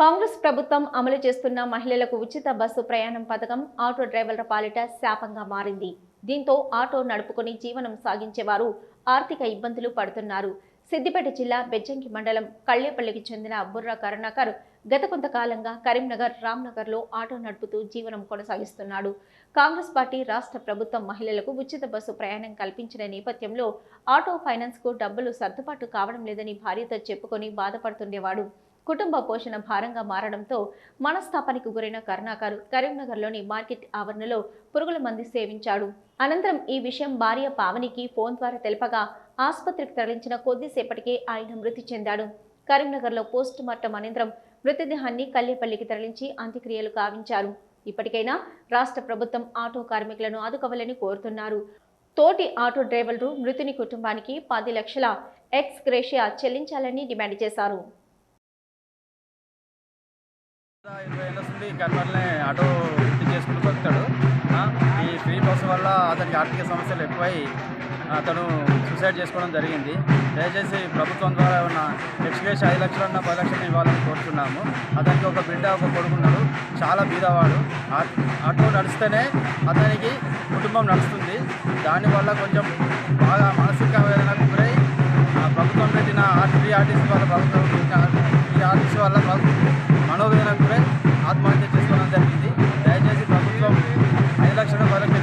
కాంగ్రెస్ ప్రభుత్వం అమలు చేస్తున్న మహిళలకు ఉచిత బస్సు ప్రయాణం పథకం ఆటో డ్రైవర్ల పాలిట శాపంగా మారింది. దీంతో ఆటో నడుపుకొని జీవనం సాగించేవారు ఆర్థిక ఇబ్బందులు పడుతున్నారు. సిద్దిపేట జిల్లా బెజ్జంకి మండలం కళ్ళేపల్లికి చెందిన బుర్రా కరుణాకర్ గత కొంతకాలంగా కరీంనగర్ రామ్నగర్లో ఆటో నడుపుతూ జీవనం కొనసాగిస్తున్నాడు. కాంగ్రెస్ పార్టీ రాష్ట్ర ప్రభుత్వం మహిళలకు ఉచిత బస్సు ప్రయాణం కల్పించిన నేపథ్యంలో ఆటో ఫైనాన్స్కు డబ్బులు సర్దుబాటు కావడం లేదని భార్యతో చెప్పుకొని బాధపడుతుండేవాడు. కుటుంబ పోషణ భారంగా మారడంతో మనస్తాపానికి గురైన కరుణాకర్ కరీంనగర్లోని మార్కెట్ ఆవరణలో పురుగుల మంది సేవించాడు. అనంతరం ఈ విషయం భార్య పావనికి ఫోన్ ద్వారా తెలపగా ఆసుపత్రికి తరలించిన కొద్దిసేపటికే ఆయన మృతి చెందాడు. కరీంనగర్లో పోస్ట్ మార్టం అనంతరం మృతదేహాన్ని కల్లేపల్లికి తరలించి అంత్యక్రియలు కావించారు. ఇప్పటికైనా రాష్ట్ర ప్రభుత్వం ఆటో కార్మికులను ఆదుకోవాలని కోరుతున్నారు. తోటి ఆటో డ్రైవర్లు మృతుని కుటుంబానికి పది లక్షల ఎక్స్ గ్రేషియా చెల్లించాలని డిమాండ్ చేశారు. ఇరవై ఏళ్ళ నుండి ఆటో వృత్తి చేసుకుంటూ బతుకుతాడు. ఈ ఫ్రీ బస్సు వల్ల అతనికి ఆర్థిక సమస్యలు ఎక్కువై అతను సూసైడ్ చేసుకోవడం జరిగింది. దయచేసి ప్రభుత్వం ద్వారా ఉన్న ఎక్స్గ్రేస్ ఐదు లక్షలన్న పది లక్షలు ఇవ్వాలని కోరుతున్నాము అతనికి ఒక బిడ్డ ఒక కొడుకున్నాడు చాలా బీదవాడు. ఆటో నడిస్తేనే అతనికి కుటుంబం నడుస్తుంది. దానివల్ల కొంచెం బాగా మానసిక వేదనకు గురై ఆ, ప్రభుత్వం పెట్టిన ఫ్రీ ఆర్టీసీ వల్ల ప్రభుత్వం పెట్టిన ఆర్టీసీ వల్ల ప్రభుత్వం లక్షల వరకు